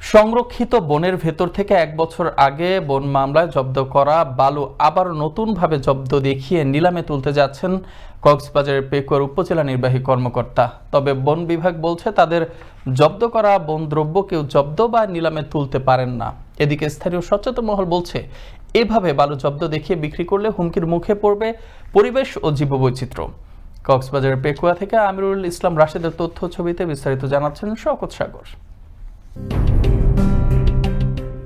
সংরক্ষিত বনের ভেতর থেকে এক বছর আগে বন মামলায় জব্দ করা বালু আবার নতুনভাবে জব্দ দেখিয়ে নিলামে তুলতে যাচ্ছেন কক্সবাজারের পেকুয়ার উপজেলা নির্বাহী কর্মকর্তা। তবে বন বিভাগ বলছে তাদের জব্দ করা বন দ্রব্য কেউ জব্দ বা নিলামে তুলতে পারেন না। এদিকে স্থানীয় সচেতন মহল বলছে, এভাবে বালু জব্দ দেখিয়ে বিক্রি করলে হুমকির মুখে পড়বে পরিবেশ ও জীববৈচিত্র্য। কক্সবাজারের পেকুয়া থেকে আমিরুল ইসলাম রাশেদের তথ্য ছবিতে বিস্তারিত জানাচ্ছেন শওকত সাগর।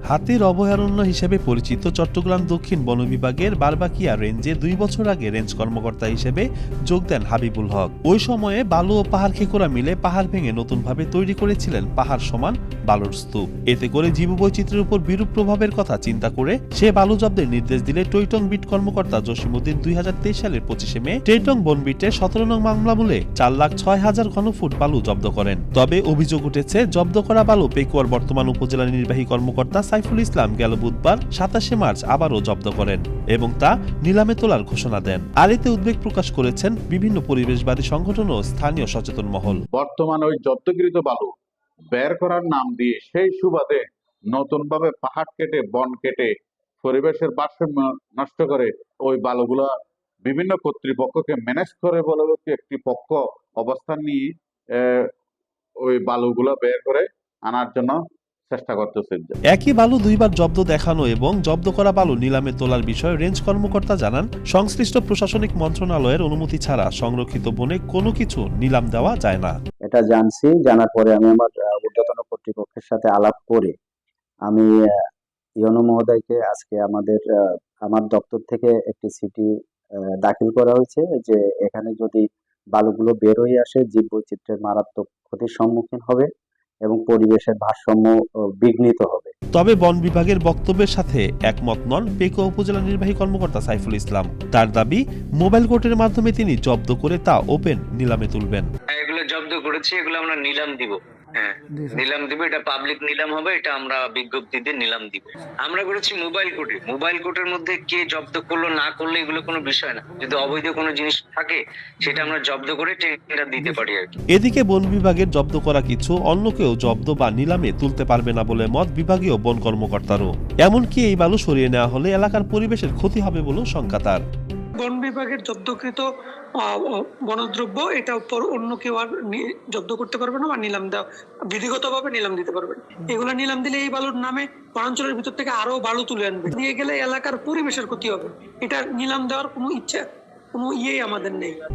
হাতির অভয়ারণ্য হিসেবে পরিচিত চট্টগ্রাম দক্ষিণ বন বিভাগের বারবাকিয়া রেঞ্জে দুই বছর আগে রেঞ্জ কর্মকর্তা হিসেবে যোগ দেন হাবিবুল হক। ওই সময়ে বালু ও পাহাড় খেকোরা মিলে পাহাড় ভেঙে নতুনভাবে তৈরি করেছিলেন পাহাড় সমান বালুর স্তূপ। এতে করে জীববৈচিত্র্যের উপর বিরূপ প্রভাবের কথা চিন্তা করে সে বালু জব্দের নির্দেশ দিলে টৈটং বিট কর্মকর্তা জসিমুদ্দিন দুই হাজার তেইশ সালের পঁচিশে মে টেটং বন বিটে সতেরো নং মামলা মূলে চার লাখ ছয় হাজার ঘনফুট বালু জব্দ করেন। তবে অভিযোগ উঠেছে, জব্দ করা বালু পেকুয়ার বর্তমান উপজেলা নির্বাহী কর্মকর্তা সাইফুল ইসলাম গেল বুধবার সাতাশে মার্চ আবারও জব্দ করেন এবং তা নিলামে তোলার ঘোষণা দেন। আর এতে উদ্বেগ প্রকাশ করেছেন বিভিন্ন পরিবেশবাদী সংগঠন ও স্থানীয় সচেতন মহল। বর্তমানে ওই জব্দকৃত বালু বের করার নাম দিয়ে সেই সুবাদে নতুনভাবে পাহাড় কেটে, বন কেটে, পরিবেশের ভারসাম্য নষ্ট করে ওই বালুগুলা বিভিন্ন কর্তৃপক্ষকে ম্যানেজ করে বলে একটি পক্ষ অবস্থান নিয়ে ওই বালুগুলা বের করে আনার জন্য চেষ্টা একই বালু দুইবার জব্দ দেখানো এবং জব্দ করা বালু নিলামে তোলার বিষয়ে রেঞ্জ কর্মকর্তা জানান, সংশ্লিষ্ট প্রশাসনিক মন্ত্রণালয়ের অনুমতি ছাড়া সংরক্ষিত বনে কোনো কিছু নিলাম দেওয়া যায় না। এটা জানছি, জানার পরে আমি আমার ঊর্ধ্বতন কর্তৃপক্ষের সাথে আলাপ করে আমি ইয়নো মহোদয়কে আজকে আমাদের আমার দপ্তর থেকে একটি সিটি দাখিল করা হয়েছে যে এখানে যদি বালুগুলো বের হয়ে আসে, জীববৈচিত্র্যের মারাত্মক ক্ষতির সম্মুখীন হবে এবং পরিবেশের ভারসাম্য বিঘ্নিত হবে। তবে বন বিভাগের বক্তব্যের সাথে একমত নন পেকুয়া উপজেলা নির্বাহী কর্মকর্তা সাইফুল ইসলাম। তার দাবি, মোবাইল কোর্টের মাধ্যমে তিনি জব্দ করে তা ওপেন নিলামে তুলবেন। হ্যাঁ, এগুলো আমরা নিলাম দিব। হ্যাঁ নিলাম দিব এটা পাবলিক নিলাম হবে এটা আমরা বিজ্ঞপ্তিতে নিলাম দিব। আমরা করেছি মোবাইল কোর্টে মোবাইল কোর্টের মধ্যে কে জব্দ করল না করল এগুলো কোনো বিষয় না। যদি অবৈধ কোনো জিনিস থাকে সেটা আমরা জব্দ করে টেন্ডার দিতে পারি আর কি। এদিকে বন বিভাগের জব্দ করা কিছু অন্য কেউ জব্দ বা নিলামে তুলতে পারবে না বলে মত বিভাগীয় বন কর্মকর্তারও। এমনকি এই বালু সরিয়ে নেওয়া হলে এলাকার পরিবেশের ক্ষতি হবে বলেও শঙ্কা তার। বন বিভাগের জব্দকৃত বনদ্রব্য এটা উপর অন্য কেউ আর জব্দ করতে পারবে না বা নিলাম দেওয়া বিধিগত ভাবে নিলাম দিতে পারবে এগুলো এগুলা নিলাম দিলে এই বালুর নামে বনাঞ্চলের ভিতর থেকে আরও বালু তুলে আনবে। নিয়ে গেলে এলাকার পরিবেশের ক্ষতি হবে। এটা নিলাম দেওয়ার কোনো ইচ্ছা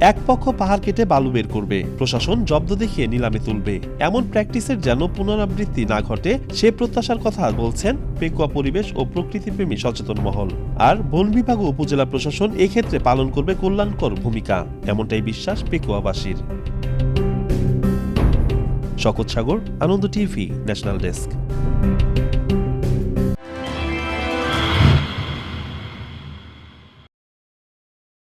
এক পক্ষ পাহাড় কেটে বালু বের করবে, প্রশাসন জব্দ দেখিয়ে নিলামে তুলবে। এমন প্র্যাকটিসের যেন পুনরাবৃত্তি না ঘটে, সে প্রত্যাশার কথা বলছেন পেকুয়া পরিবেশ ও প্রকৃতিপ্রেমী সচেতন মহল। আর বন বিভাগ ও উপজেলা প্রশাসন এক্ষেত্রে পালন করবে কল্যাণকর ভূমিকা, এমনটাই বিশ্বাস পেকুয়াবাসীর। শকত Sagar, Ananda TV, national desk.